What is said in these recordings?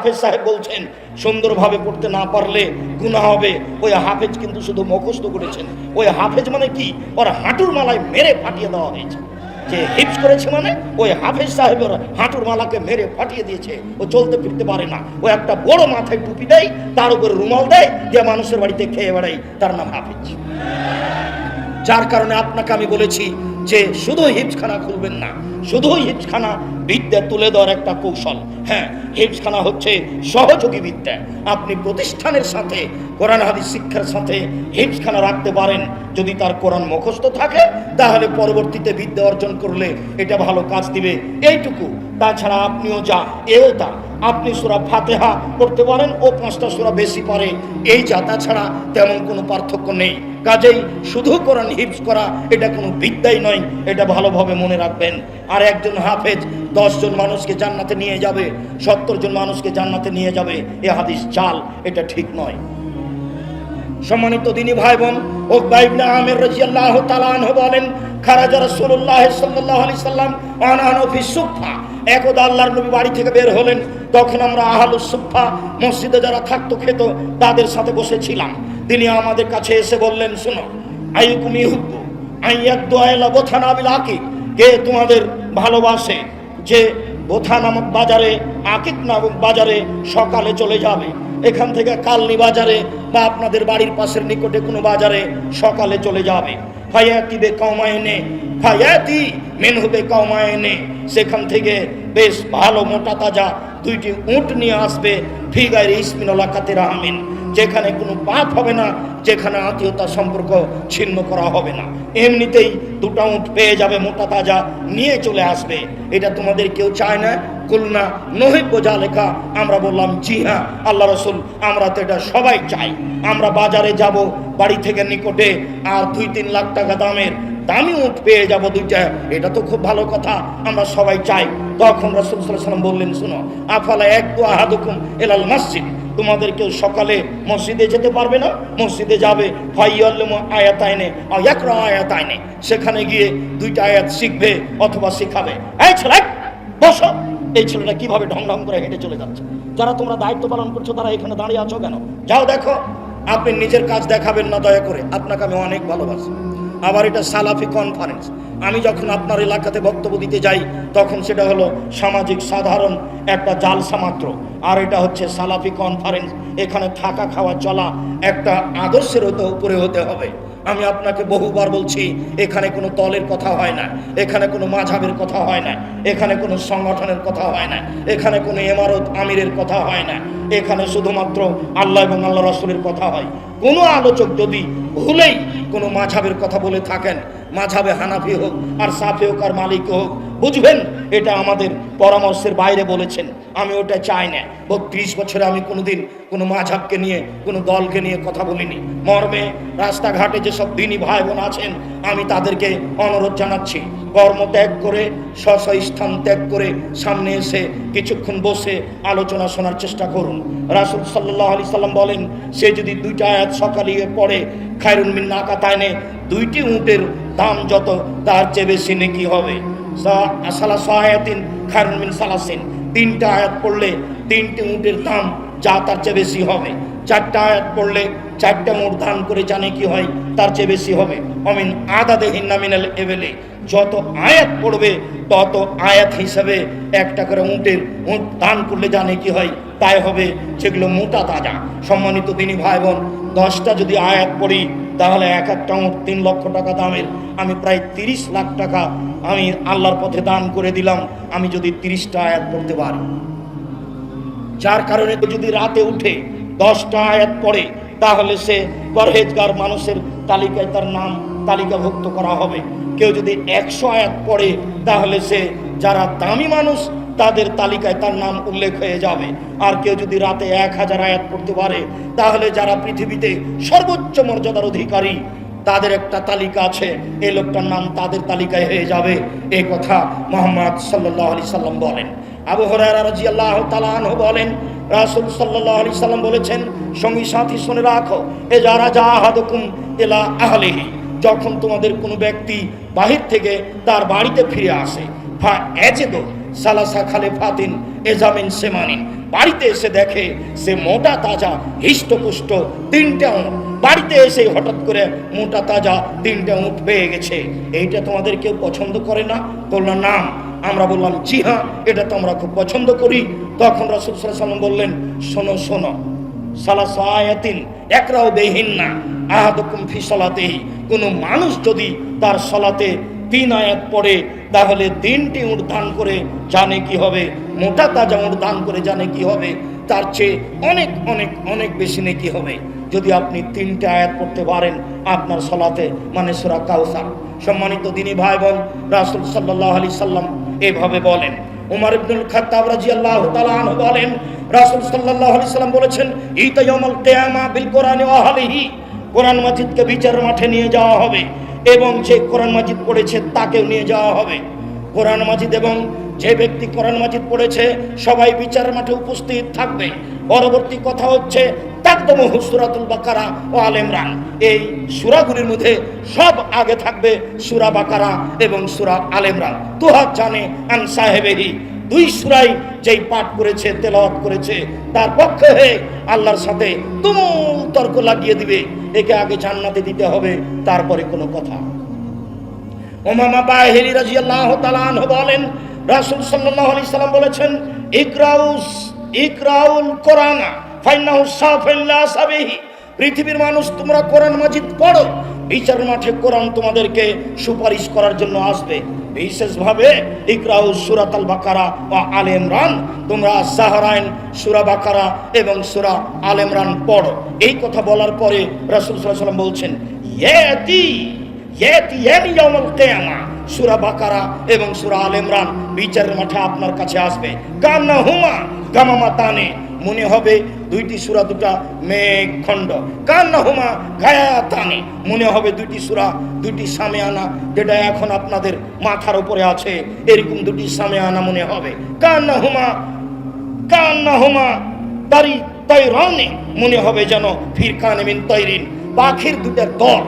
হাফেজ সাহেব বলছেন, সুন্দরভাবে পড়তে না পারলে গুণা হবে। ওই হাফেজ কিন্তু শুধু মুখস্থ করেছেন। ওই হাফেজ মানে কি? ওর হাঁটুর মালায় মেরে ফাটিয়ে দেওয়া হয়েছে। যে হিপস করেছে মানে ওই হাফেজ সাহেবের হাঁটুর মালাকে মেরে ফাটিয়ে দিয়েছে। ও চলতে ফিরতে পারে না। ও একটা বড় মাথায় টুপি দেয়, তার উপর রুমাল দেয় যে মানুষের বাড়িতে খেয়ে বেড়াই তার নাম হাফেজ। যার কারণে আপনাকে আমি বলেছি যে শুধু হিপসখানা খুলবেন না শুধু হিপসখানা বিদ্যা তুলে দেওয়ার একটা কৌশল। হ্যাঁ হিপসখানা হচ্ছে সহযোগী বিদ্যা। আপনি প্রতিষ্ঠানের সাথে, কোরআন, হাদিস, শিক্ষার সাথে হিপসখানা রাখতে পারেন। যদি তার কোরআন মুখস্থ থাকে, তাহলে পরবর্তীতে বিদ্যা অর্জন করলে এটা ভালো কাজ দিবে। এইটুকু। তাছাড়া আপনিও যা, এও তা। আপনি সুরা ফাতেহা করতে পারেন, ও পাঁচটা সুরা বেশি পারে। এই যা, তাছাড়া তেমন কোনো পার্থক্য নেই। কাজেই শুধু কোরআন হিপস করা, এটা কোনো বিদ্যাই নয়, এটা ভালোভাবে মনে রাখবেন। আর একজন হাফেজ দশজন মানুষকে জান্নাতে নিয়ে যাবে সত্তর জন মানুষকে জান্নাতে নিয়ে যাবে, এ হাদিস চাল, এটা ঠিক নয়। সম্মানিত দিনী ভাই বোন ও বাইবনা আমের রাজিয়াল্লাহ তালান বলেন, খারাজা রাসূলুল্লাহ সাল্লাল্লাহু আলাইহি সাল্লাম আনানো ফি সুফা একদা আল্লাহর নবী বাড়ি থেকে বের হলেন, তখন আমরা আহলুস সুফা মসজিদে যারা থাকতো, খেত, তাদের সাথে বসেছিলাম। তিনি আমাদের কাছে এসে বললেন, শুনো আইকুম ইহুব্বু আইয়াদু আইলা বোথানা বিল আকিক কে তোমাদের ভালোবাসে যে বোথা নামক বাজারে, আকিক নামক বাজারে সকালে চলে যাবে। এখান থেকে কালনি বাজারে বা আপনাদের বাড়ির পাশের নিকটে কোনো বাজারে সকালে চলে যাবে। ফায়াতি বে কমায়নে ফায়াতি মেনহুবে কমায়নে সেখান থেকে বেশ ভালো মোটা তাজা দুইটি উট নিয়ে আসবে। ফিগাইর ইসমিনুল্লাহ কাতের আমিন যেখানে কোনো পাপ হবে না, যেখানে আত্মীয়তা সম্পর্ক ছিন্ন করা হবে না। এমনিতেই দুটা উঁট পেয়ে যাবে মোটা তাজা, নিয়ে চলে আসবে। এটা তোমাদের কেউ চায় না? কুলনা নহিব বোঝা লেখা আমরা বললাম, জি হ্যাঁ আল্লাহ রসুল, আমরা তো এটা সবাই চাই। আমরা বাজারে যাব, বাড়ি থেকে নিকটে, আর দুই তিন লাখ টাকা দামের দামি উঠ পেয়ে যাব দুইটা। এটা তো খুব ভালো কথা, আমরা সবাই চাই। তখন রসুল সাল্লাম বললেন, শুনো, আফালা এক দু আহাদুকুম এলাল মসজিদ? তোমাদের কেউ সকালে মসজিদে যেতে পারবে না? মসজিদে যাবে আয়াত আয়াকরা আয়াত আইনে সেখানে গিয়ে দুইটা আয়াত শিখবে অথবা শিখাবে। বসো। এই ছেলেটা কীভাবে ঢং ঢং করে হেঁটে চলে যাচ্ছে? যারা তোমরা দায়িত্ব পালন করছ, তারা এখানে দাঁড়িয়ে আছো কেন? যাও দেখো, আপনি নিজের কাজ দেখাবেন না দয়া করে। আপনাকে আমি অনেক ভালোবাসি। আবার এটা সালাফি কনফারেন্স আমি যখন আপনার এলাকাতে বক্তব্য দিতে যাই, তখন সেটা হলো সামাজিক সাধারণ একটা জালসা মাত্র। আর এটা হচ্ছে সালাফি কনফারেন্স এখানে থাকা খাওয়া চলা একটা আদর্শের হতে উপরে হতে হবে। আমি আপনাকে বহুবার বলছি, এখানে কোনো দলের কথা হয় না, এখানে কোনো মাঝাবের কথা হয় না, এখানে কোনো সংগঠনের কথা হয় না, এখানে কোনো এমারত আমিরের কথা হয় না, এখানে শুধুমাত্র আল্লাহ এবং আল্লাহ রসুলের কথা হয়। কোনো আলোচক যদি ভুলেই কোনো মাঝাবের কথা বলে থাকেন মাঝাবে হানাফি হোক আর সাফি হোক আর মালিক হোক, বুঝবেন? এটা আমাদের পরামর্শের বাইরে বলেছেন। আমি ওটা চাই না। বত্রিশ বছরে আমি কোনোদিন কোনো মাঝাবকে নিয়ে, কোনো দলকে নিয়ে কথা বলিনি। মর্মে রাস্তাঘাটে যেসব দিনী ভাই বোন আছেন, আমি তাদেরকে অনুরোধ জানাচ্ছি, কর্ম ত্যাগ করে স্ব স্থান ত্যাগ করে সামনে এসে কিছুক্ষণ বসে আলোচনা শোনার চেষ্টা করুন। রাসুল সাল্লাহ আলি সাল্লাম বলেন, সে যদি দুইটা আয়াত সকালে পড়ে খায়রুন মিন না কাতায়নে দুইটি উটের দাম যত, তার চেয়ে বেশি নেকি হবে। সালা সহায়াতিন খায়রুন মিন সালাসিন। তিনটা আয়াত পড়লে তিনটি উটের দাম যা তার চেয়ে বেশি হবে। চারটা আয়াত পড়লে চারটা মোট দান করে জানে কি হয়, তার চেয়ে বেশি হবে। অমিন আদাদে হিন্নামিনাল এভেলে যত আয়াত পড়বে, তত আয়াত হিসাবে একটা করে উঁটের উঁট দান করলে জানে কি হয়, তাই হবে যেগুলো মোটা তাজা। সম্মানিত দিনী ভাই বোন দশটা যদি আয়াত পড়ি, তাহলে এক একটা উঁট তিন লক্ষ টাকা দামের। আমি প্রায় তিরিশ লাখ টাকা আমি আল্লাহর পথে দান করে দিলাম, আমি যদি তিরিশটা আয়াত পড়তে পারি। যার কারণে যদি রাতে উঠে দশটা আয়াত পড়ে, তাহলে সে পরহেজগার মানুষের তালিকায় তার নাম তালিকাভুক্ত করা হবে। কেউ যদি একশো আয়াত পড়ে, তাহলে সে যারা দামি মানুষ, তাদের তালিকায় তার নাম উল্লেখ হয়ে যাবে। আর কেউ যদি রাতে এক হাজার আয়াত পড়তে পারে, তাহলে যারা পৃথিবীতে সর্বোচ্চ মর্যাদার অধিকারী, তাদের একটা তালিকা আছে। এই লোকটার নাম তাদের তালিকায় হয়ে যাবে। এই কথা মোহাম্মদ সাল্লাহ আলি সাল্লাম বলেন। আল্লাহ বলেন বলেছেন, সঙ্গী সাথী শুনে রাখো, এ যখন তোমাদের কোনো ব্যক্তি বাহির থেকে তার বাড়িতে ফিরে আসে, ফা এজেদো সালাসা খালে ফাতিন সেমানিন, বাড়িতে এসে দেখে সে মোটা তাজা হিষ্টপুষ্ট তিনটে উঁট বাড়িতে এসে হঠাৎ করে মোটা তাজা তিনটে উঁট পেয়ে গেছে, এইটা তোমাদের কেউ পছন্দ করে না? বলল, না। আমরা বললাম, জি হ্যাঁ এটা তো আমরা খুব পছন্দ করি। তখন রসুল সাল্লাম বললেন, শোনো শোনো একরাও না মানুষ যদি তার সলাতে তিন আয়াত পড়ে, তাহলে করে জানে কি হবে, মোটা তাজা করে জানে কি হবে, তার চেয়ে অনেক অনেক অনেক বেশি হবে। যদি আপনি তিনটে আয়াত পড়তে পারেন, আপনার সলাতে মানে সুরা কাউসার। সম্মানিত দিনী ভাই বোন রাসুল সাল্লাহ আলি সাল্লাম এভাবে বলেন। উমর ইবনুল খাত্তাব রাদিয়াল্লাহু তাআলা আনহু বলেন, রাসূল সাল্লাল্লাহু আলাইহি সাল্লাম বলেছেন, ইতা ইয়াউমাল কিয়ামা বিল কোরআনি ওয়া আহলিহি। কোরআন মাজিদকে বিচার মাঠে নিয়ে যাওয়া হবে এবং যে কোরআন মাজিদ পড়েছে তাকেও নিয়ে যাওয়া হবে। কোরআন মাজিদ এবং যে ব্যক্তি কোরআন মাজিদ পড়েছে সবাই বিচার মাঠে উপস্থিত থাকবে। পরবর্তী কথা হচ্ছে বাকারা ও এই সুরাগুলির মধ্যে সব আগে থাকবে সুরা এবং সুরা জানে আন দুই সুরাই যেই পাঠ করেছে, তেলাওয়াত করেছে আল্লাহর সাথে তুমুল তর্ক লাগিয়ে দিবে। একে আগে জান্নাতে দিতে হবে, তারপরে কোনো কথা। ওমামা বাহিরি তাআলা আনহু বলেন, রাসূল সাল্লাম বলেছেন, ইকরাউস, ইকরাউল কোরআনা। পৃথিবীর মানুষ, তোমরা কোরআন মাজিদ পড়ো। বিচার মাঠে কোরআন তোমাদেরকে সুপারিশ করার জন্য আসবে। বিশেষভাবে ইকরাউ সুরাত আল বাকারা ও আল ইমরান। তোমরা সাহারাইন সুরা বাকারা এবং সুরা আল ইমরান পড়ো। এই কথা বলার পরে রাসূল সাল্লাম বলছেন, ইয়াতি ইয়াতিয়ানি ইয়াউমুল কিয়ামা। সূরা বাকারা এবং সূরা আল ইমরান বিচারের মাঠে আপনার কাছে আসবে। কান্না হুমা গামামা তানে মনে হবে দুইটি সূরা দুটা মেঘ খণ্ড। কান্না হুমা গায়া তানে মনে হবে দুইটি সূরা, দুইটি সামিয়ানা যেটা এখন আপনাদের মাথার উপরে আছে, এরকম দুটি সামিয়ানা মনে হবে। কান্না হুমা কান্না হুমা, তারি তৈরনে মনে হবে যেন ফিরকান মিন তৈরিন পাখির দুটা দল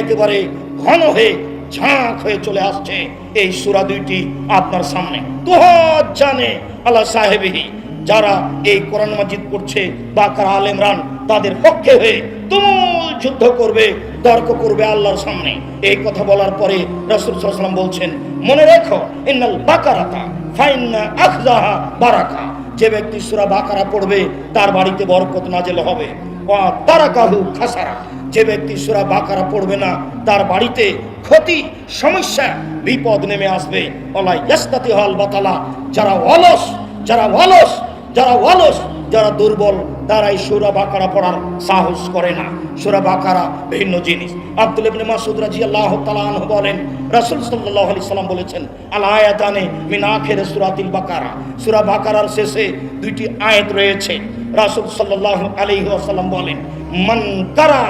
একেবারে ঘন হয়ে ঝাঁক হয়ে চলে আসছে এই সুরা দুইটি আপনার সামনে। তোহাত জানে আল্লাহ সাহেবহি, যারা এই কোরআন মাজিদ পড়ছে, বাকার আল ইমরান, তাদের পক্ষে হয়ে তুমুল যুদ্ধ করবে, তর্ক করবে আল্লাহর সামনে। এই কথা বলার পরে রাসূল ওয়াসাল্লাম বলছেন, মনে রেখো, ইন্নাল বাকারাতা, ফাইন্না আখজাহা বারাকা। যে ব্যক্তি সুরা বাকারা পড়বে, তার বাড়িতে বরকত নাজেল হবে। ওয়া তারাকাহু খাসারা। যে ব্যক্তি সুরা বাকারা পড়বে না, তার বাড়িতে ক্ষতি, সমস্যা, বিপদ নেমে আসবে। অলাই ইয়াস্তাতি হল বাতালা, যারা অলস যারা অলস যারা অলস যারা দুর্বল, তারাই সুরা বাকারা পড়ার সাহস করে না। সুরা বাকারা ভিন্ন জিনিস। আব্দুল ইবনে রাদিয়াল্লাহু তাআলা আনহু বলেন, রাসূল সাল্লাল্লাহু আলাইহি সাল্লাম বলেছেন, আল আয়াতানে মিন আখির সূরাতিল বাকারা। সূরা বাকারার শেষে দুইটি আয়াত রয়েছে। রাসূল সাল্লাল্লাহু আলাইহি ওয়াসাল্লাম বলেন, মান কারা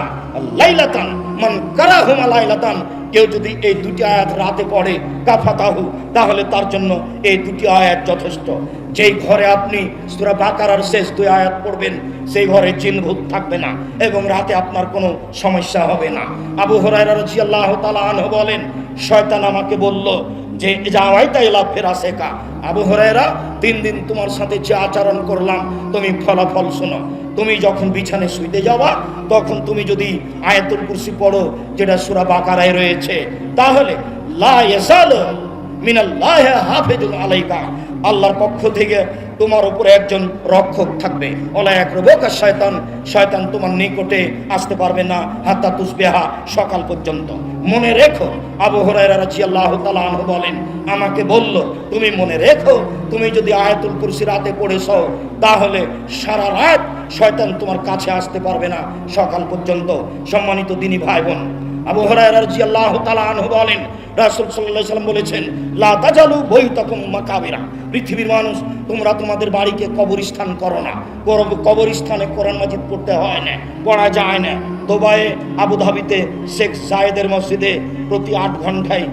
লাইলাতান, মান কারাহুমা লাইলাতান কেউ যদি এই দুটি আয়াত রাতে পড়ে কাফাতাহু তাহলে তার জন্য এই দুটি আয়াত যথেষ্ট। যেই ঘরে আপনি সুরা বাকারার শেষ দুই আয়াত পড়বেন, সেই ঘরে চিনভূত থাকবে না এবং রাতে আপনার কোনো সমস্যা হবে না। আবু হরাইরা রাজি আল্লাহ তালা আনহ বলেন, শয়তান আমাকে বলল যে যাওয়াইতা ফেরা শেখা আবু হরাইরা তিন দিন তোমার সাথে যে আচরণ করলাম, তুমি ফলাফল শোনো। তুমি যখন বিছানে শুইতে যাওয়া তখন তুমি যদি আয়াতুল কুরসি পড়ো, যেটা সূরা বাকারায় রয়েছে, তাহলে লা ইয়াসালু মিনাল্লাহ হাফিজুন আলাইকা। আল্লাহর পক্ষ থেকে তোমার উপরে একজন রক্ষক থাকবে। ওলা এক রোবকা শয়তান শয়তান তোমার নিকটে আসতে পারবে না। হাত্তা তুসবেহা সকাল পর্যন্ত। মনে রেখো, আবু হুরায়রা রাদিয়াল্লাহু তাআলা আনহু বলেন, আমাকে বলল, তুমি মনে রেখো, তুমি যদি আয়াতুল কুরসি রাতে পড়েছো, তাহলে সারা রাত শয়তান তোমার কাছে আসতে পারবে না সকাল পর্যন্ত। সম্মানিত দিনী ভাই বোন বলেন বলেছেন, লা তাজালু বাইতাকুম মাকাবিরা। পৃথিবীর মানুষ, তোমরা তোমাদের বাড়িকে কবরস্থান করো না। কোরআন মাজিদ পড়তে হয় না, পড়া যায় না। দুবাইয়ে, আবুধাবিতে শেখ জায়েদের মসজিদে প্রতি আট ঘন্টায়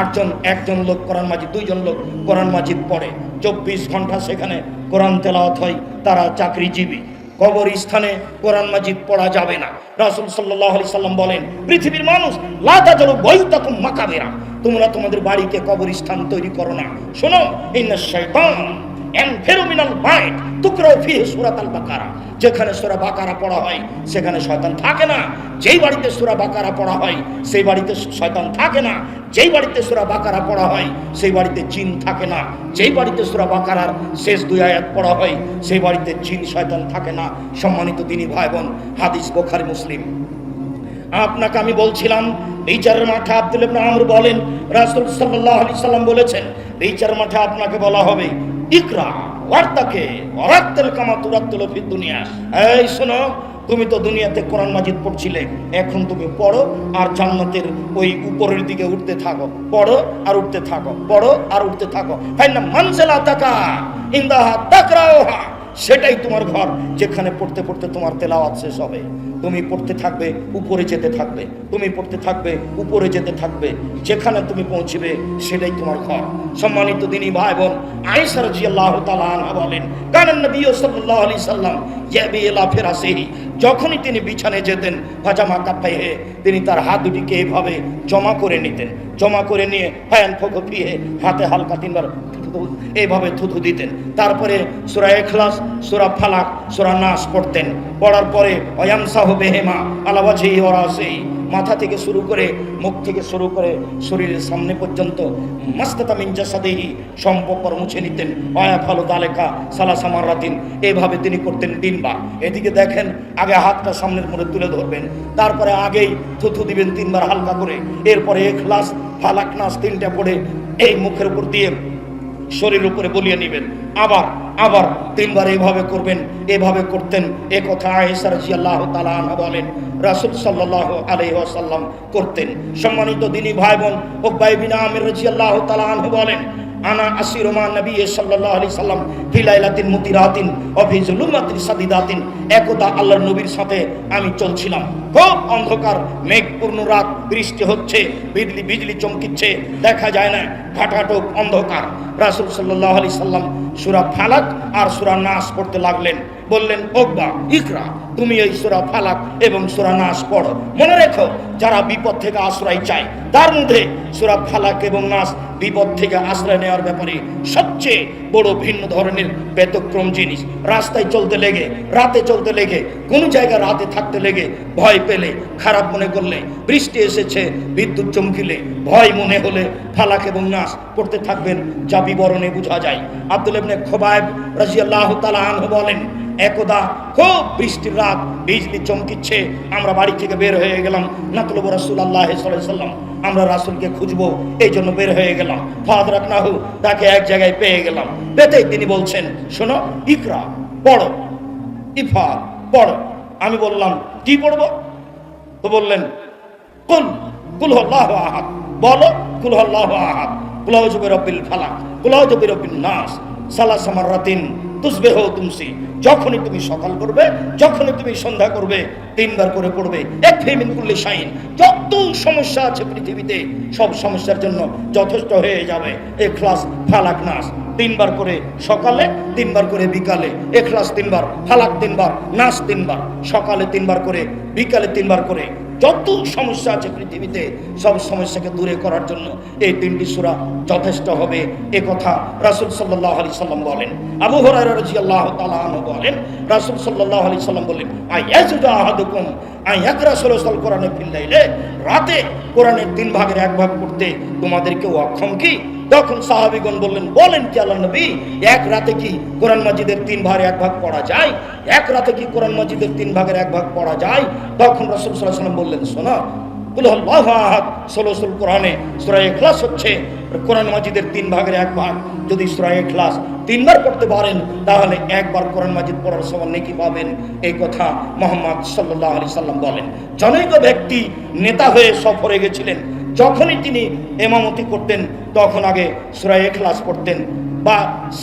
আটজন, একজন লোক কোরআন মাজিদ, দুইজন লোক কোরআন মাজিদ পড়ে। চব্বিশ ঘণ্টা সেখানে কোরআন তেলাওয়াত হয়, তারা চাকরিজীবী। কবর স্থানে কোরআন মাজিদ পড়া যাবে না। রাসুল আলাইহি সাল্লাম বলেন, পৃথিবীর মানুষ, লা তাজালু তখন মাকাবেরা, তোমরা তোমাদের বাড়িতে কবর স্থান তৈরি করো না। শোনো ইন্না শাইতান ইয়ানফিরু মিনাল বাইত তুকরাউ ফিহি সূরাতাল বাকারা। যেখানে সূরা বাকারা পড়া হয়, সেখানে শয়তান থাকে না। যেই বাড়িতে সূরা বাকারা পড়া হয়, সেই বাড়িতে শয়তান থাকে না। যেই বাড়িতে সূরা বাকারা পড়া হয়, সেই বাড়িতে জিন থাকে না। যেই বাড়িতে সূরা বাকারার শেষ দুই আয়াত পড়া হয়, সেই বাড়িতে জিন, শয়তান থাকে না। সম্মানিত দিনী ভাই বোন হাদিস বুখারী মুসলিম। আপনাকে আমি বলছিলাম, বিচারের মাঠে আব্দুল আমর বলেন, রাসূল সাল্লাল্লাহু আলাইহি সাল্লাম বলেছেন, বিচারের মাঠে আপনাকে বলা হবে ইকরা কামা দুনিয়া। শোনো, তুমি তো দুনিয়াতে কোরআন পড়ছিলে, এখন তুমি পড়ো আর জান্নাতের ওই উপরের দিকে উঠতে থাকো। পড়ো আর উঠতে থাকো, পড়ো আর উঠতে থাকো। তাকরাওহা সেটাই তোমার ঘর, যেখানে পড়তে পড়তে তোমার তেলাওয়াত শেষ হবে। তুমি পড়তে থাকবে, উপরে যেতে থাকবে। তুমি পড়তে থাকবে, উপরে যেতে থাকবে। যেখানে তুমি পৌঁছবে, সেটাই তোমার ঘর। সম্মানিত দিনী ভাই বোন, আয়েশা জিয়া তাআলা বলেন, কানান নবী সাল্লাল্লাহু আলাইহি সাল্লাম ইয়াবি ইলা ফিরাসিহি যখনই তিনি বিছানে যেতেন ফাজামা পেয়ে তিনি তার হাত দুটিকে এভাবে জমা করে নিতেন, জমা করে নিয়ে ফায়ান ফোকো পিয়ে হাতে হালকা তিনবার এইভাবে থুথু দিতেন। তারপরে সুরা এখলাস সুরা ফালাক, সুরা নাশ পড়তেন। পড়ার পরে অয়ামসাহ বেহেমা আলাবাজি ওরাসেই মাথা থেকে শুরু করে মুখ থেকে শুরু করে শরীরের সামনে পর্যন্ত মাস্তাতা মিঞ্জা সাদেহি সম্পর্ক মুছে নিতেন। অয়া ফালো দালেকা সালাসা মারাতিন এইভাবে তিনি করতেন তিনবার। এদিকে দেখেন, আগে হাতটা সামনের মধ্যে তুলে ধরবেন, তারপরে আগেই থুথু দিবেন তিনবার হালকা করে। এরপরে এক এখলাস ফালাক নাস তিনটা পড়ে এই মুখের উপর দিয়ে শরীর উপরে বলিয়ে নেবেন। আবার আবার তিনবার এভাবে করবেন, এভাবে করতেন। এ কথা আয়েসার জিয়াল্লাহ তাআলা বলেন, রাসুল সাল্লাহ আলহাসাল্লাম করতেন। সম্মানিত দিনী ভাই বোন ও বাইবিনা আমির জিয়াল্লাহ তালাহ বলেন আনা আসি রোমা নবী সাল্লাহ আলি সাল্লাম ফিলাইলাতিন মুতিরাতিন ওয়া ফি জুলুমাতিন সাদিদাতিন। একদা আল্লাহর নবীর সাথে আমি চলছিলাম। খুব অন্ধকার, মেঘপূর্ণ রাত, বৃষ্টি হচ্ছে, বিজলি বিজলি চমকিচ্ছে, দেখা যায় না ঘাটাটক অন্ধকার। রাসুল সাল্লাহ আলি সাল্লাম সুরা ফালাক আর সুরা নাশ করতে লাগলেন। বললেন ওকবা ইকরা, তুমি এই সোরা ফালাক এবং সোরা নাস পড়ো। মনে রেখো, যারা বিপদ থেকে আশ্রয় চায়, তার মধ্যে সোরা ফালাক এবং নাস বিপদ থেকে আশ্রয় নেওয়ার ব্যাপারে সবচেয়ে বড় ভিন্ন ধরনের ব্যতক্রম জিনিস। রাস্তায় চলতে লেগে, রাতে চলতে লেগে, কোন জায়গায় রাতে থাকতে লেগে ভয় পেলে, খারাপ মনে করলে, বৃষ্টি এসেছে, বিদ্যুৎ চমকিলে, ভয় মনে হলে ফালাক এবং নাস পড়তে থাকবেন, যা বিবরণে বোঝা যায়। আব্দুল ইবনে খোবায়েব রাজিয়াল্লাহু আনহু বলেন, একদা খুব বৃষ্টির রাত, বিজলি চমকিচ্ছে, আমরা বাড়ি থেকে বের হয়ে গেলাম, নাতলব রাসুল আল্লাহ সাল্লাম আমরা রাসুলকে খুঁজবো এই জন্য বের হয়ে গেলাম। ফাদ রাখনাহু, তাকে এক জায়গায় পেয়ে গেলাম। পেতেই তিনি বলছেন, শোনো, ইকরা, পড়ো ইফাল পড়ো। আমি বললাম, কি পড়ব? তো বললেন, কুল কুল আল্লাহ আহাদ। বলো, কুল আল্লাহ আহাদ। কুলাহ জুবে রব্বিল ফালাক। কুলাহ জুবে রব্বিল নাস। সালা সামারাতিন তুসবে হো তুমসি যখনই তুমি সকাল করবে, যখনই তুমি সন্ধ্যা করবে, তিনবার করে পড়বে। এক ফেমিন করলে শাইন। যত সমস্যা আছে পৃথিবীতে, সব সমস্যার জন্য যথেষ্ট হয়ে যাবে। এ ক্লাস ফালাক নাস। তিনবার করে সকালে, তিনবার করে বিকালে। এখলাস তিনবার, ফালাক তিনবার নাচ তিনবার। সকালে তিনবার করে, বিকালে তিনবার করে। যত সমস্যা আছে পৃথিবীতে, সব সমস্যাকে দূরে করার জন্য এই তিনটি সূরা যথেষ্ট হবে। এ কথা রাসূল সাল্লাল্লাহু আলাইহি সাল্লাম বলেন। আবু তাআলা আনহু বলেন, রাসূল সাল্লাল্লাহু আলাইহি সাল্লাম বলেন আহাদুকুম কোরআনে রাতে কোরআনের তিন ভাগের এক ভাগ করতে তোমাদের কেউ অক্ষম কি? তখন সাহাবিগণ বললেন, বলেন কি আল্লাহ নবী, এক রাতে কি কোরআন মাজিদের তিন ভাগের এক ভাগ পড়া যায়? এক রাতে কি কোরআন মাজিদের তিন ভাগের এক ভাগ পড়া যায়? তখন রাসূল আলাইহি সাল্লাম বললেন, শোনো ষোলশুল কোরআনে সূরা ইখলাস হচ্ছে। কোরআন মাজিদের তিন ভাগের এক ভাগ, যদি সূরা ইখলাস তিনবার পড়তে পারেন, তাহলে একবার কোরআন মাজিদ পড়ার সময় নেকি পাবেন। এই কথা মোহাম্মদ সাল্লাল্লাহু আলাইহি সাল্লাম বলেন। জনৈক ব্যক্তি নেতা হয়ে সফরে গেছিলেন। যখনই তিনি এমামতি করতেন, তখন আগে সুরা এখলাস পড়তেন বা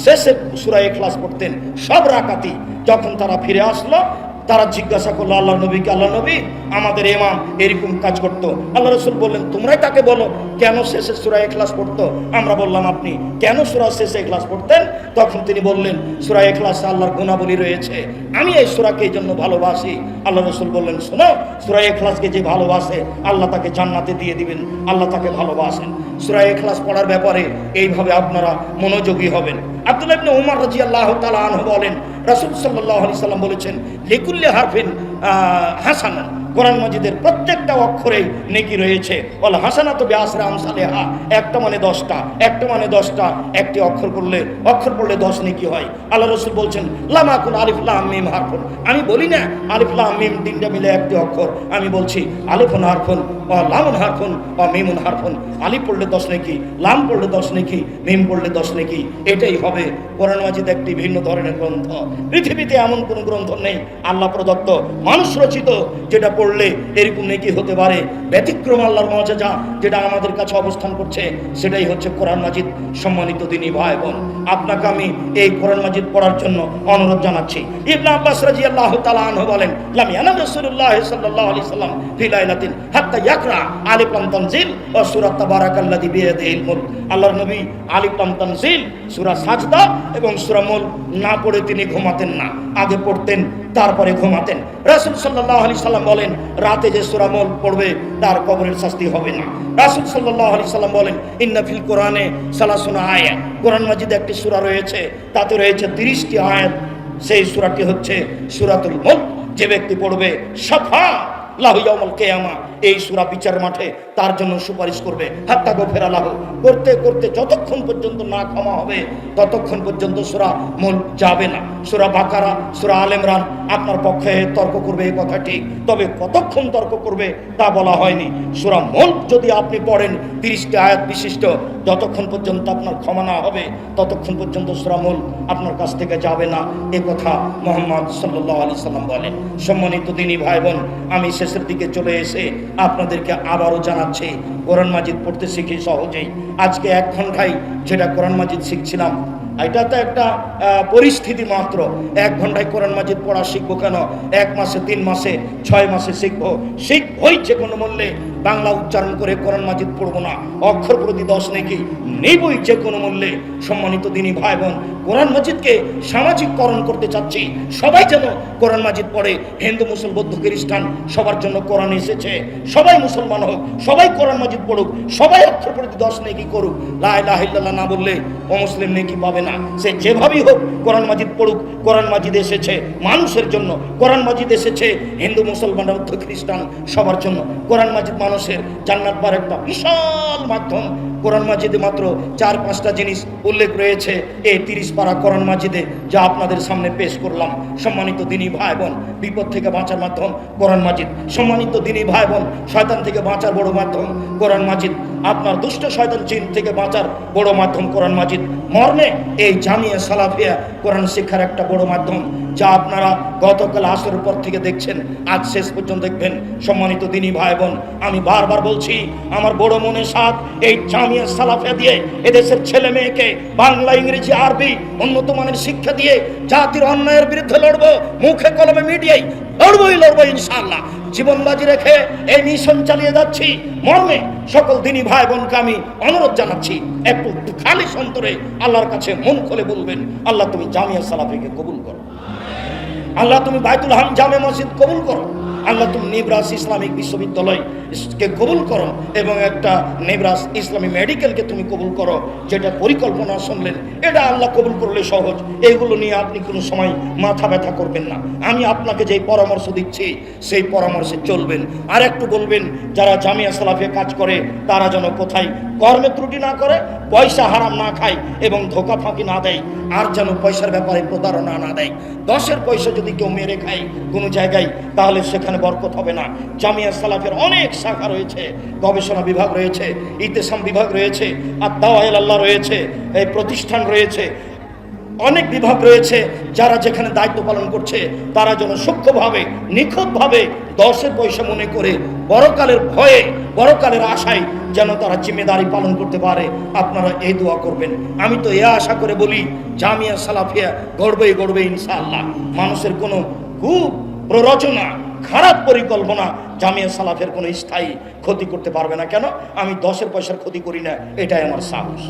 শেষে সুরা এখলাস পড়তেন। সব রাকাতি যখন তারা ফিরে আসলো তারা জিজ্ঞাসা করল আল্লাহ নবীকে আল্লাহ নবী? আমাদের এমাম এরকম কাজ করতো। আল্লাহ রসুল বললেন, তোমরাই তাকে বলো, কেন শেষে সুরা এখলাস পড়তো? আমরা বললাম, আপনি কেন সুরা শেষে এখলাস পড়তেন? তখন তিনি বললেন, সুরা এখলাসে আল্লাহর গুণাবলী রয়েছে। আমি এই সুরাকে এই জন্য ভালোবাসি। আল্লাহ রসুল বললেন, শোনো, সুরা এখলাসকে যে ভালোবাসে, আল্লাহ তাকে জান্নাতে দিয়ে দিবেন, আল্লাহ তাকে ভালোবাসেন। সুরা এখলাস পড়ার ব্যাপারে এইভাবে আপনারা মনোযোগী হবেন। আব্দুল্লাহ ইবনে উমর রাদিয়াল্লাহু তাআলা বলেন রাসূল সাল্লাল্লাহু আলাইহি সাল্লাম বলেছেন লিকুল্লি হারফিন হাসান কোরআন মাজিদের প্রত্যেকটা অক্ষরেই নেকি রয়েছে। বল হাসানা তো ব্যাসরা আমসালেহা একটা মানে দশটা, একটা মানে দশটা, একটি অক্ষর করলে অক্ষর পড়লে দশ নেকি হয়। আল্লাহ রসুল বলছেন লামাকুন আলিফ লাম মিম হারফুন। আমি বলি না, আলিফ লাম মিম তিনটা মিলে একটি অক্ষর। আমি বলছি আলিফুন হারফুন ও লামুন হারফুন ও মিমুন হারফুন। আলিফ পড়লে দশ নেকি, লাম পড়লে দশ নেকি, মিম পড়লে দশ নেকি। এটাই হবে কোরআন মাজিদ একটি ভিন্ন ধরনের গ্রন্থ। পৃথিবীতে এমন কোনো গ্রন্থ নেই, আল্লাহ প্রদত্ত, মানুষ রচিত, যেটা পড়লে এরকম নেকি হতে পারে। ব্যতিক্রম আল্লাহর মজা যেটা আমাদের কাছে অবস্থান করছে, সেটাই হচ্ছে কোরআন মাজিদ। সম্মানিত দিনী ভাই বোন, আপনাকে আমি এই কোরআন মাজিদ পড়ার জন্য অনুরোধ জানাচ্ছি। ইবনে আব্বাস বলেন আলাইহি সাল্লাম ফি লাইলাতিন হাত্তা ইয়াকরা আলিফ লাম তানজিল ওয়া সূরা তাবারাকাল্লাযী বিয়াদিহিল মুলক। আল্লাহর নবী তানজিল সাজদা এবং সূরা না পড়ে তিনি ঘুমাতেন না। আগে পড়তেন তারপরে ঘুমাতেন। রাসুল সাল্লাহ আলি সাল্লাম বলেন, রাতে যে সুরামল পড়বে, তার কবরের শাস্তি হবে না। রাসুল সাল্লাহ আলি সাল্লাম বলেন ইন্নাফিল কোরআনে সালাসুনা আয়াত। কোরআন মাজিদে একটি সুরা রয়েছে, তাতে রয়েছে 30টি আয়াত। সেই সুরাটি হচ্ছে সুরাতুল মুখ যে ব্যক্তি পড়বে সাফা লাহুয়ামল এই সুরা বিচার মাঠে তার জন্য সুপারিশ করবে। হাত্তা গো ফেরালাহ করতে করতে যতক্ষণ পর্যন্ত না ক্ষমা হবে, ততক্ষণ পর্যন্ত সুরা মূল যাবে না। সুরা বাকারা, সুরা আলেমরান আপনার পক্ষে তর্ক করবে, এই কথা ঠিক। তবে কতক্ষণ তর্ক করবে তা বলা হয়নি। সুরা মূল যদি আপনি পড়েন, তিরিশটি আয়াত বিশিষ্ট, যতক্ষণ পর্যন্ত আপনার ক্ষমা না হবে, ততক্ষণ পর্যন্ত সুরা মূল আপনার কাছ থেকে যাবে না। এ কথা মোহাম্মদ সাল্লাহ আলি সাল্লাম বলেন। সম্মানিত দিনী ভাই বোন আমি শেষের দিকে চলে এসে আপনাদেরকে আবারও জানাচ্ছি, কোরআন মাজিদ পড়তে শিখি সহজেই। আজকে এক ঘন্টায় যেটা কোরআন মাজিদ শিখছিলাম। এটা তো একটা পরিস্থিতি মাত্র। এক ঘন্টায় কোরআন মাজিদ পড়া শিখব কেন? এক মাসে, তিন মাসে, ছয় মাসে শিখব? শিখবই যে কোনো মূল্যে। বাংলা উচ্চারণ করে কোরআন মাজিদ পড়ব না। অক্ষর প্রতি দশ নাকি? নেবই যে কোনো মূল্যে। সম্মানিত দিনী ভাই বোন কোরআন মাজিদকে সামাজিককরণ করতে চাচ্ছি। সবাই যেন কোরআন মাজিদ পড়ে। হিন্দু মুসল বৌদ্ধ, খ্রিস্টান, সবার জন্য কোরআন এসেছে। সবাই মুসলমান হোক, সবাই কোরআন মাজিদ পড়ুক, সবাই অক্ষর প্রতি দশ নেকি করুক। লাহ না বললে অমুসলিম নেকি পাবে না। সে যেভাবেই হোক, কোরআন মাজিদ পড়ুক, কোরআন মাজিদ এসেছে। মানুষের জন্য কোরআন মাজিদ এসেছে। হিন্দু মুসলমান বৌদ্ধ, খ্রিস্টান, সবার জন্য কোরআন মাজিদ মানুষের জান্নাত পার একটা বিশাল মাধ্যম কোরআন মাজিদে মাত্র চার পাঁচটা জিনিস উল্লেখ রয়েছে। এই তিরিশ পারা কোরআন মাজিদে যা আপনাদের সামনে পেশ করলাম। সম্মানিত দিনী ভাই বোন, বিপদ থেকে বাঁচার মাধ্যম কোরআন মাজিদ। সম্মানিত দিনী ভাই বোন, শয়তান থেকে বাঁচার বড় মাধ্যম কোরআন মাজিদ। আপনার দুষ্ট শয়তান চিন থেকে বাঁচার বড় মাধ্যম কোরআন মাজিদ। মর্মে এই জামিয়া সালাফিয়া কোরআন শিক্ষার একটা বড় মাধ্যম, যা আপনারা গতকাল আসরের পর থেকে দেখছেন। আজ শেষ পর্যন্ত দেখবেন। সম্মানিত দিনী ভাই বোন, আমি বারবার বলছি, আমার বড় মনে সাথ এই জামিয়া সালাফিয়া দিয়ে এদেশের ছেলে মেয়েকে বাংলা, ইংরেজি, আরবি উন্নত মানের শিক্ষা দিয়ে জাতির অন্যায়ের বিরুদ্ধে লড়বো, মুখে কলমে মিডিয়ায় লড়বই লড়বো ইনশাআল্লাহ। জীবন বাজি রেখে এই মিশন চালিয়ে যাচ্ছি। মর্মে সকল দিনী ভাই বোনকে আমি অনুরোধ জানাচ্ছি, একটু খালি সন্তরে আল্লাহর কাছে মন খুলে বলবেন, আল্লাহ তুমি জামিয়া সালাফিকে কবুল করো। আল্লাহ তুমি বাইতুল হাম জামে মসজিদ কবুল করো। আল্লাহ তুমি নেবরাস ইসলামিক বিশ্ববিদ্যালয়কে কবুল করো এবং একটা নেবরাস ইসলামী মেডিকেলকে তুমি কবুল করো, যেটা পরিকল্পনা শুনলেন, এটা আল্লাহ কবুল করলে সহজ। এইগুলো নিয়ে আপনি কোনো সময় মাথা ব্যথা করবেন না। আমি আপনাকে যেই পরামর্শ দিচ্ছি, সেই পরামর্শে চলবেন। আর একটু বলবেন, যারা জামিয়া সালাফে কাজ করে, তারা যেন কোথায় কর্মে ত্রুটি না করে, পয়সা হারাম না খায় এবং ধোকা ফাঁকি না দেয়, আর যেন পয়সার ব্যাপারে প্রতারণা না দেয়। দশের পয়সা যদি কেউ মেরে খায় কোনো জায়গায়, তাহলে সেখানে বরকত হবে না। জামিয়া সালাফের অনেক শাখা রয়েছে, গবেষণা বিভাগ রয়েছে, ইতেসাম বিভাগ রয়েছে আর দাওয়াল আল্লাহ রয়েছে, এই প্রতিষ্ঠান রয়েছে। অনেক বিভাগ রয়েছে যারা যেখানে দায়িত্ব পালন করছে, তারা যেন সূক্ষ্মভাবে, নিখুঁতভাবে দশের পয়সা মনে করে, বড়কালের ভয়ে, বড়কালের আশায় যেন তারা জিম্মেদারি পালন করতে পারে। আপনারা এই দোয়া করবেন। আমি তো এ আশা করে বলি, জামিয়া সালাফিয়া গড়বেই গড়বে ইনশাআল্লাহ। মানুষের কোনো খুব প্ররোচনা খারাপ পরিকল্পনা জামিয়া সালাফের কোনো স্থায়ী ক্ষতি করতে পারবে না। কেন? আমি দশের পয়সার ক্ষতি করি না, এটাই আমার সাহস।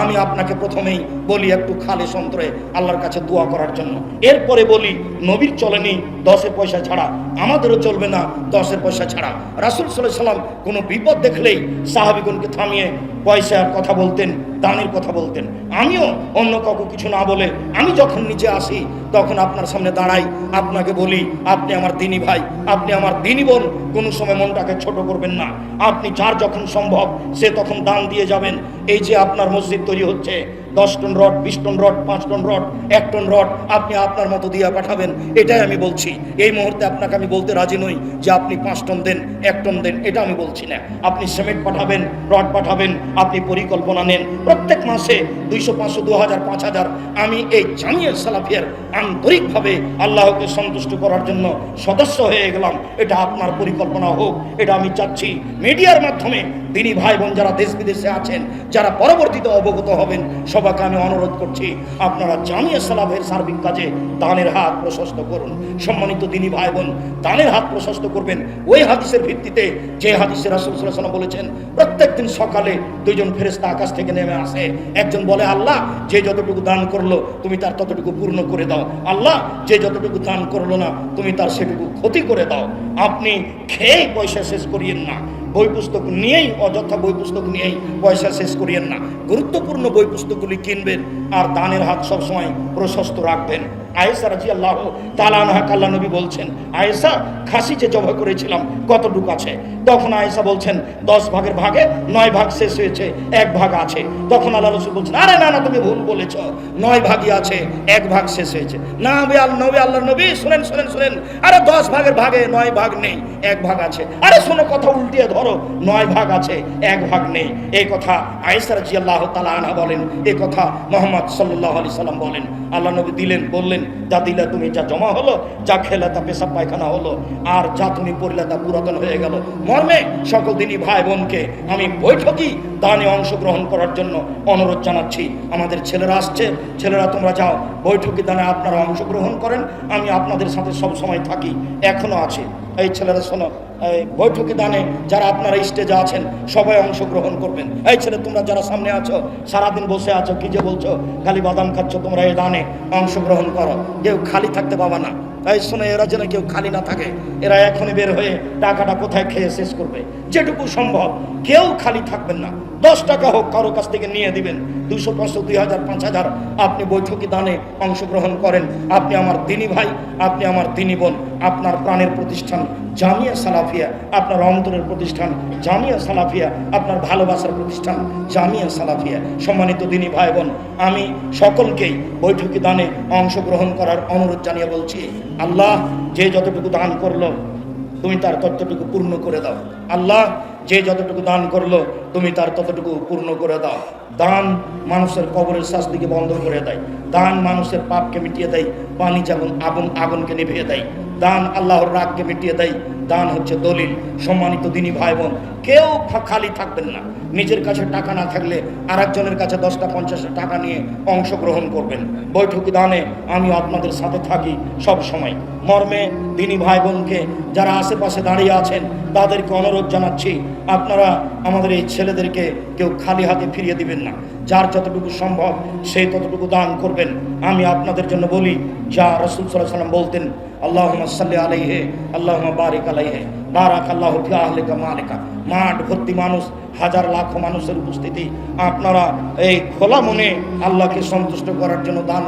আমি আপনাকে প্রথমেই বলি একটু খালে সন্তরে আল্লাহর কাছে দোয়া করার জন্য। এরপরে বলি, নবীর চলেনি দশের পয়সা ছাড়া, আমাদেরও চলবে না দশের পয়সা ছাড়া। রাসুল সাল্লাহ সাল্লাম কোনো বিপদ দেখলেই সাহাবিগণকে থামিয়ে পয়সার কথা বলতেন, দানের কথা বলতেন। আমিও অন্য কাউকে কিছু না বলে আমি যখন নিচে আসি, তখন আপনার সামনে দাঁড়াই, আপনাকে বলি, আপনি আমার দিনী ভাই, আপনি আমার দিনী বোন, কোনো সময় মনটাকে ছোট করবেন না। আপনি যার যখন সম্ভব, সে তখন দান দিয়ে যাবেন। এই যে আপনার মসজিদ তৈরি হচ্ছে, দশ টন রড, বিশ টন রড, পাঁচ টন রড, এক টন রড, আপনি আপনার মতো দিয়ে পাঠাবেন, এটাই আমি বলছি। এই মুহূর্তে আপনাকে আমি বলতে রাজি নই যে আপনি পাঁচ টন দেন, এক টন দেন, এটা আমি বলছি না। আপনি সিমেন্ট পাঠাবেন, রড পাঠাবেন, আপনি পরিকল্পনা নেন। প্রত্যেক মাসে দুইশো পাঁচশো, দু হাজার, পাঁচ হাজার আমি এই জামিয়া সালাফিয়ার আন্তরিকভাবে আল্লাহকে সন্তুষ্ট করার জন্য সদস্য হয়ে গেলাম। এটা আপনার পরিকল্পনা হোক, এটা আমি চাচ্ছি। মিডিয়ার মাধ্যমে দিনী ভাই বোন যারা দেশ বিদেশে আছেন, যারা পরবর্তীতে অবগত হবেন, সবাইকে আমি অনুরোধ করছি, আপনারা জামিয়া সালাফের সার্বিক কাজে দানের হাত প্রশস্ত করুন। সম্মানিত দিনী ভাই বোন দানের হাত প্রশস্ত করবেন। ওই হাদিসের ভিত্তিতে যে হাদিসের রাসুল বলেছেন, প্রত্যেক দিন সকালে দুইজন ফেরেস্তা আকাশ থেকে নেমে আসে। একজন বলে, আল্লাহ, যে যতটুকু দান করল, তুমি তার ততটুকু পূর্ণ করে দাও। আল্লাহ, যে যতটুকু দান করল না, তুমি তার সেটুকু ক্ষতি করে দাও। আপনি খেয়ে পয়সা শেষ করিয়েন না। বই পুস্তক নিয়েই, অযথা বই পুস্তক নিয়েই পয়সা শেষ করিয়েন না। গুরুত্বপূর্ণ বই পুস্তকগুলি কিনবেন আর দানের হাত সবসময় প্রশস্ত রাখবেন। আয়েসা রাজি আল্লাহ তালানহা কাল্লা নবী বলছেন আয়েসা খাসি যে জবা করেছিলাম, কতটুকু আছে? তখন আয়েসা বলছেন, দশ ভাগের ভাগে নয় ভাগ শেষ হয়েছে, এক ভাগ আছে। তখন আল্লাহ রসুল বলছেন, আরে না না, তুমি ভুল বলেছ, নয় ভাগই আছে, এক ভাগ শেষ হয়েছে। না, নবী আল, নবী আল্লাহ নবী, শুনেন শুনেন শুনেন, আরে দশ ভাগের ভাগে নয় ভাগ নেই, এক ভাগ আছে। আরে শোনো, কথা উল্টিয়ে ধরো, নয় ভাগ আছে, এক ভাগ নেই। এই কথা আয়েসা রাজি আল্লাহ তালা আনহা বলেন এই কথা মোহাম্মদ সাল্লাহ আলি সাল্লাম বলেন। আল্লাহ নবী দিলেন, বললেন যা দিলে তুমি, যা জমা হলো, যা খেলে তা পেশা পায়খানা হলো, আর যা তুমি পড়লে তা পুরাতন হয়ে গেল। মর্মে সকল দিনই ভাই বোনকে আমি বৈঠকই দানে অংশগ্রহণ করার জন্য অনুরোধ জানাচ্ছি। আমাদের ছেলেরা আসছে। ছেলেরা, তোমরা যাও। বৈঠকি দানে আপনারা অংশগ্রহণ করেন। আমি আপনাদের সাথে সব সময় থাকি। এখনও আছে। এই ছেলেরা, শোনো, এই বৈঠকি দানে যারা আপনারা স্টেজে আছেন, সবাই অংশগ্রহণ করবেন। এই ছেলে, তোমরা যারা সামনে আছো, সারাদিন বসে আছো, কি যে বলছো? খালি বাদাম খাচ্ছ, তোমরা এই দানে অংশগ্রহণ করো। কেউ খালি থাকতে পাবা না। এই শুনে, এরা যেন কেউ খালি না থাকে। এরা এখনই বের হয়ে টাকাটা কোথায় খেয়ে শেষ করবে? যেটুকু সম্ভব, কেউ খালি থাকবেন না। দশ টাকা হোক কারও কাছ থেকে নিয়ে দিবেন। দুশো পাঁচশো দুই হাজার, পাঁচ হাজার। আপনি বৈঠকি দানে অংশগ্রহণ করেন। আপনি আমার দিনী ভাই, আপনি আমার দিনী বোন, আপনার প্রাণের প্রতিষ্ঠান জামিয়া সালাফিয়া, আপনার অন্তরের প্রতিষ্ঠান জামিয়া সালাফিয়া, আপনার ভালোবাসার প্রতিষ্ঠান জামিয়া সালাফিয়া। সম্মানিত দিনী ভাই বোন, আমি সকলকেই বৈঠকি দানে অংশগ্রহণ করার অনুরোধ জানিয়ে বলছি, আল্লাহ যে যতটুকু দান করল তুমি তার ততটুকু পূর্ণ করে দাও। আল্লাহ যে যতটুকু দান করল, তুমি তার ততটুকু পূর্ণ করে দাও। দান মানুষের কবরের শাস্তিকে বন্ধ করে দেয়। দান মানুষের পাপকে মিটিয়ে দেয়। পানি যেমন আগুন, আগুনকে নিভিয়ে দেয়। দান আল্লাহর রাগকে মিটিয়ে দেয়। দান হচ্ছে দলিল। সম্মানিত দিনী ভাই বোন, কেউ খালি থাকবেন না। নিজের কাছে টাকা না থাকলে আর একজনের কাছে দশটা, পঞ্চাশটা টাকা নিয়ে অংশগ্রহণ করবেন। বৈঠক দানে আমি আপনাদের সাথে থাকি সব সময়। মর্মে দিনী ভাই বোনকে যারা আশেপাশে দাঁড়িয়ে আছেন, তাদেরকে অনুরোধ জানাচ্ছি, আপনারা আমাদের এই ছেলেদেরকে কেউ খালি হাতে ফিরিয়ে দিবেন না। যার যতটুকু সম্ভব সেই ততটুকু দান করবেন। আমি আপনাদের জন্য বলি, যা রসুল সাল্লাহ সাল্লাম বলতেন আল্লাহ সাল্লি আলাইহে আল্লাহ বারিক আলাইহে বারাক আল্লাহ আহলিকা মালিকা। মাঠ ভর্তি মানুষ, হাজার লাখ মানুষের উপস্থিতি। আপনারা এই খোলা মনে আল্লাহকে সন্তুষ্ট করার জন্য দান